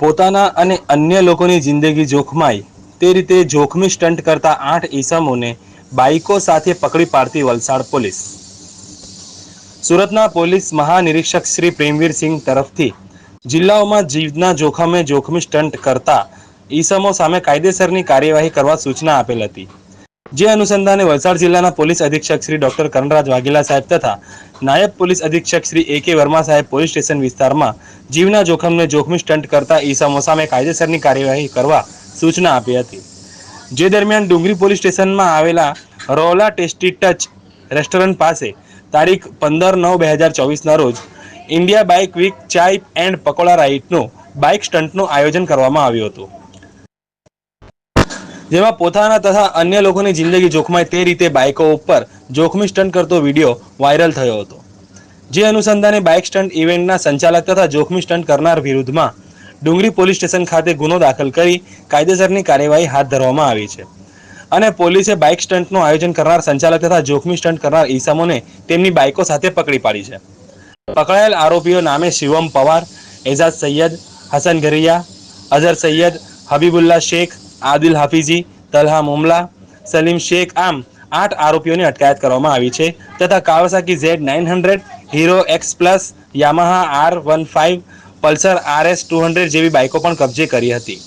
પોતાના અને અન્ય લોકોની જિંદગી જોખમાય તે રીતે જોખમી સ્ટંટ કરતા આઠ ઈસમોને બાઇકો સાથે પકડી પાડતી વલસાડ પોલીસ. સુરતના પોલીસ મહાનિરીક્ષક શ્રી પ્રેમવીર સિંહ તરફથી જિલ્લાઓમાં જીવના જોખમે જોખમી સ્ટંટ કરતા ઈસમો સામે કાયદેસરની કાર્યવાહી કરવા સૂચના આપેલ હતી. જે અનુસંધાને વલસાડ જિલ્લાના પોલીસ અધિક્ષક શ્રી ડોક્ટર કરણરાજ વાઘેલા સાહેબ તથા નાયબ પોલીસ અધિક્ષક શ્રી એ કે વર્મા સાહેબ પોલીસ સ્ટેશન વિસ્તારમાં જીવના જોખમને જોખમી સ્ટંટ કરતા ઈસમો સામે કાયદેસરની કાર્યવાહી કરવા સૂચના આપી હતી. જે દરમિયાન ડુંગરી પોલીસ સ્ટેશનમાં આવેલા રોલા ટેસ્ટી ટચ રેસ્ટોરન્ટ પાસે તારીખ પંદર નવ બે હજાર ચોવીસના રોજ India bike week chai and pakoda રાઇડનું bike સ્ટંટનું આયોજન કરવામાં આવ્યું હતું. જેમાં પોતાના તથા અન્ય લોકોની જિંદગી જોખમાય તે રીતે બાઇકો ઉપર જોખમી સ્ટંટ કરતો વીડિયો વાયરલ થયો હતો. જે અનુસંધાને બાઇક સ્ટંટ ઇવેન્ટના સંચાલક તથા જોખમી સ્ટંટ કરનાર વિરુદ્ધમાં ડુંગરી પોલીસ સ્ટેશન ખાતે ગુનો દાખલ કરી કાયદેસરની કાર્યવાહી હાથ ધરવામાં આવી છે. અને પોલીસે બાઇક સ્ટંટનું આયોજન કરનાર સંચાલક તથા જોખમી સ્ટન્ટ કરનાર ઈસમોને તેમની બાઇકો સાથે પકડી પાડી છે. પકડાયેલ આરોપીઓ નામે શિવમ પવાર, એઝાઝ સૈયદ, હસન ગરિયા અઝર સૈયદ, હબીબુલ્લા શેખ આદિલ હાફીજી, તલહા મુમલા, સલીમ શેખ આમ આઠ આરોપીઓની અટકાયત કરવામાં આવી છે તથા Kawasaki Z nine hundred, Hero X plus, Yamaha R one five, Pulsar R S two hundred જેવી બાઇકો પણ કબજે કરી હતી.